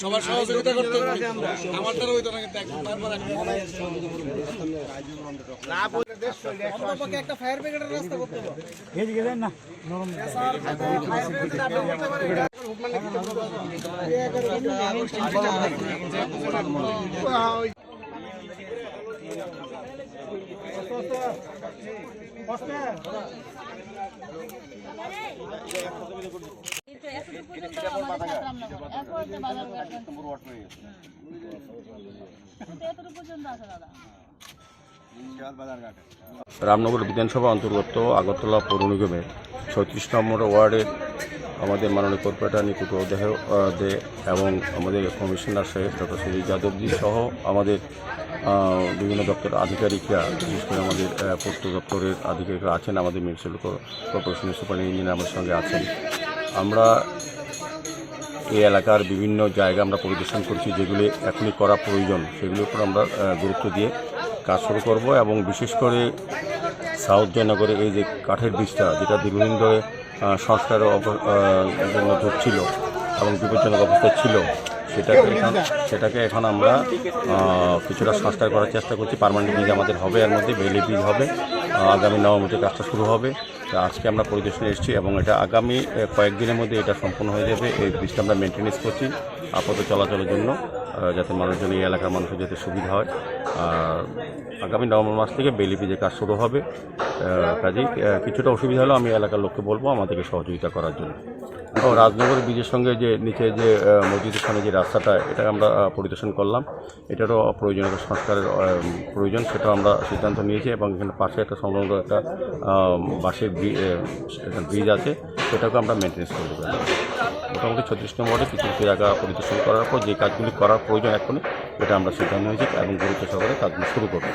সবার সহযোগিতা করতে হবে। আমার দ্বারা হইতো না কিন্তু এখন তারপর অন্তপক্ষে একটা ফায়ার ব্রিগেডের রাস্তা করতে হবে। কিন্তু এতটুকু পর্যন্ত আমাদের ছাত্র আমরা এরপর যে বাজার ঘাট কিন্তু রামনগর বিধানসভা অন্তর্গত আগরতলা পৌর নিগমের ছত্রিশ নম্বর ওয়ার্ডের আমাদের মাননীয় কর্পোরেটর নিকুট দেহ দে এবং আমাদের কমিশনার সাহেব ডক্টর সুজিত যাদবজি সহ আমাদের বিভিন্ন দপ্তর আধিকারিকরা বিশেষ করে আমাদের পূর্ত দপ্তরের আধিকারিকরা আছেন আমাদের মিউনিসিপ্যাল কর্পোরেশনের সুপার ইঞ্জিনিয়ার আমাদের সঙ্গে আছেন। আমরা এই এলাকার বিভিন্ন জায়গা আমরা পরিদর্শন করছি যেগুলি এখনই করা প্রয়োজন, সেগুলির উপর আমরা গুরুত্ব দিয়ে কাজ শুরু করব এবং বিশেষ করে সাউথ জয়নগরে এই যে কাঠের বীজটা যেটা দীর্ঘদিন ধরে সংস্কারের জন্য ধরছিল এবং বিপজ্জনক অবস্থায় ছিল, সেটাকে এখন সেটাকে এখন আমরা কিছুটা সংস্কার করার চেষ্টা করছি। পার্মানেন্ট বীজ আমাদের হবে, এর মধ্যে বেলি বীজ হবে আগামী নবমীতে কাজটা শুরু হবে। তা আজকে আমরা পরিদর্শনে এসেছি এবং এটা আগামী কয়েকদিনের মধ্যে এটা সম্পূর্ণ হয়ে যাবে। এই ব্রিজটা আমরা মেনটেন্স করছি আপাতত চলাচলের জন্য। যাতে মানুষজন এই এলাকার মানুষের যাতে সুবিধা হয়। আগামী নভেম্বর মাস থেকে বেলি বীজের কাজ শুরু হবে কাজেই কিছুটা অসুবিধা হলেও আমি এলাকার লোককে বলব আমাদেরকে সহযোগিতা করার জন্য। ও রাজনগর বীজের সঙ্গে যে নিচে যে মসজিদের সামনে যে রাস্তাটা এটা আমরা পরিদর্শন করলাম। এটারও প্রয়োজনীয় সংস্কারের প্রয়োজন সেটাও আমরা সিদ্ধান্ত নিয়েছি এবং এখানে পাশে একটা সংলগ্ন একটা আহ, ব্রিজ আছে। সেটাকে আমরা মেনটেন্স করে দেবো। মোটামুটি ছত্রিশ নম্বরে কিছু কিছু জায়গা পরিদর্শন করার পর যে কাজগুলি করার প্রয়োজন এখনই, এটা আমরা সিদ্ধান্ত নিয়েছি এবং গুরুত্ব সহকারে কাজগুলি শুরু করব।